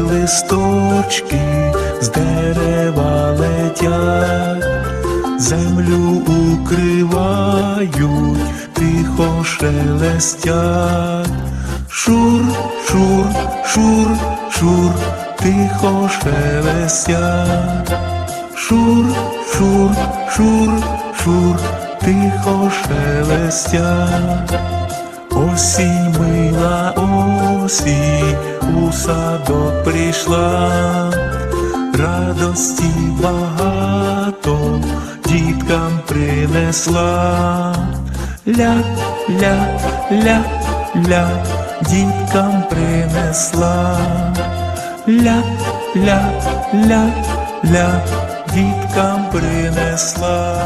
листочки з дерева летять, землю укривають, тихо шелестять. Шур, шур, шур, шур, тихо шелестять. Шур, шур, шур, шур, тихо шелестять. Осінь мила осінь у садок прийшла, радості багато діткам принесла. Ля, ля, діткам принесла. Ля, ля, ля, ля, діткам принесла.